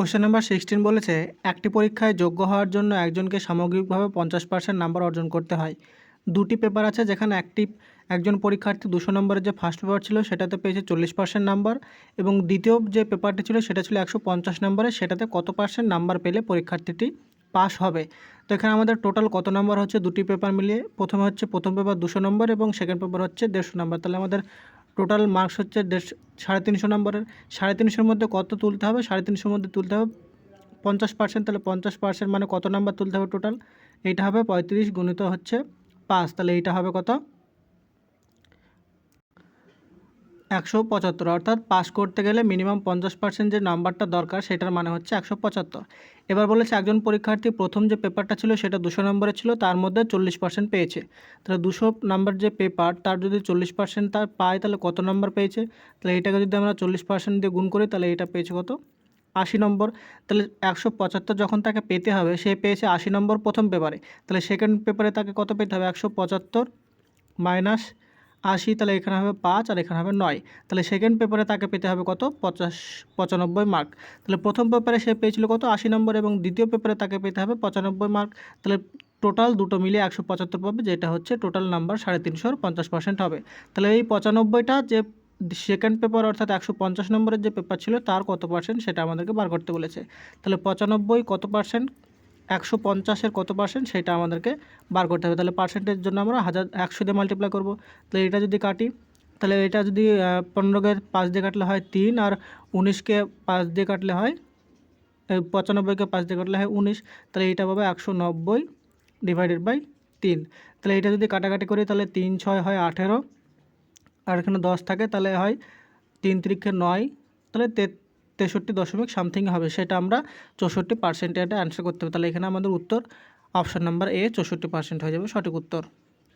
Question number sixteen বলেছে, একটি পরীক্ষায় যোগ্য হওয়ার জন্য একজনকে সামগ্রিকভাবে পঞ্চাশ পার্সেন্ট নাম্বার অর্জন করতে হয়। দুটি পেপার আছে যেখানে একটি, একজন পরীক্ষার্থী দুশো নম্বরের যে ফার্স্ট পেপার ছিল সেটাতে পেয়েছে চল্লিশ পার্সেন্ট নাম্বার এবং দ্বিতীয় যে পেপারটি ছিল সেটা ছিল একশো পঞ্চাশ নম্বরে সেটাতে কত পার্সেন্ট নাম্বার পেলে পরীক্ষার্থীটি পাস হবে। তো এখানে আমাদের টোটাল কত নম্বর হচ্ছে দুটি পেপার মিলিয়ে, প্রথমে হচ্ছে প্রথম পেপার দুশো নম্বর এবং সেকেন্ড পেপার হচ্ছে দেড়শো নম্বর তাহলে আমাদের টোটাল মার্কস হচ্ছে দেড়শো, সাড়ে তিনশো নম্বরের। সাড়ে তিনশোর মধ্যে কত তুলতে হবে? সাড়ে তিনশোর মধ্যে তুলতে হবে পঞ্চাশ পার্সেন্ট তাহলে পঞ্চাশ পার্সেন্ট মানে কত নাম্বার তুলতে হবে টোটাল এইটা হবে পঁয়ত্রিশ গুণিত হচ্ছে পাঁচ। তাহলে এইটা হবে কত? একশো পঁচাত্তর, অর্থাৎ পাস করতে গেলে মিনিমাম পঞ্চাশ পার্সেন্ট যে নাম্বারটা দরকার সেটার মানে হচ্ছে একশো পঁচাত্তর। এবার বলেছে একজন পরীক্ষার্থী প্রথম যে পেপারটা ছিল সেটা দুশো নম্বরে ছিল, তার মধ্যে চল্লিশ পার্সেন্ট পেয়েছে। তাহলে দুশো নাম্বার যে পেপার, তার যদি চল্লিশ পার্সেন্ট তার পায়, তাহলে কত নম্বর পেয়েছে? তাহলে এটাকে যদি আমরা চল্লিশ পার্সেন্ট দিয়ে গুণ করি, তাহলে এটা পেয়েছে কত? আশি নম্বর। তাহলে একশো পঁচাত্তর যখন তাকে পেতে হবে, সে পেয়েছে আশি নম্বর প্রথম পেপারে। তাহলে সেকেন্ড পেপারে তাকে কত পেতে হবে? একশো পঁচাত্তর মাইনাস আশি, তাহলে এখানে হবে পাঁচ আর এখানে হবে নয়। তাহলে সেকেন্ড পেপারে তাকে পেতে হবে কত? পঞ্চাশ পঁচানব্বই মার্ক তাহলে প্রথম পেপারে সে পেয়েছিল কত? আশি নম্বর এবং দ্বিতীয় পেপারে তাকে পেতে হবে পঁচানব্বই মার্ক তাহলে টোটাল দুটো মিলিয়ে একশো পঁচাত্তর পাবে, যেটা হচ্ছে টোটাল নাম্বার সাড়ে তিনশোর পঞ্চাশ পার্সেন্ট হবে। তাহলে এই পঁচানব্বইটা যে সেকেন্ড পেপার অর্থাৎ একশো পঞ্চাশ নম্বরের যে পেপার ছিল, তার কত পার্সেন্ট সেটা আমাদেরকে বার করতে বলেছে। তাহলে পঁচানব্বই কত পার্সেন্ট একশো পঞ্চাশের কত পার্সেন্ট সেটা আমাদেরকে বার করতে হবে। তাহলে পার্সেন্টের জন্য আমরা হাজার, একশো দিয়ে মাল্টিপ্লাই করব। তাহলে এটা যদি কাটি, তাহলে এটা যদি পনেরোকে পাঁচ দিয়ে কাটলে হয় তিন আর উনিশকে পাঁচ দিয়ে কাটলে হয় পঁচানব্বইকে পাঁচ দিয়ে কাটলে হয় উনিশ। তাহলে এইটা পাবে একশো নব্বই ডিভাইডেড বাই তিন। তাহলে এটা যদি কাটাকাটি করি, তাহলে তিন ছয় হয় আঠেরো। আর এখানে দশ থাকে, তাহলে হয় তিন তিরিখে নয়। তাহলে তে তেষট্টি দশমিক সামথিং হবে, সেটা আমরা চৌষট্টি পার্সেন্টে অ্যান্সার করতে হবে। তাহলে এখানে আমাদের উত্তর অপশান নাম্বার এ চৌষট্টি পার্সেন্ট হয়ে যাবে সঠিক উত্তর।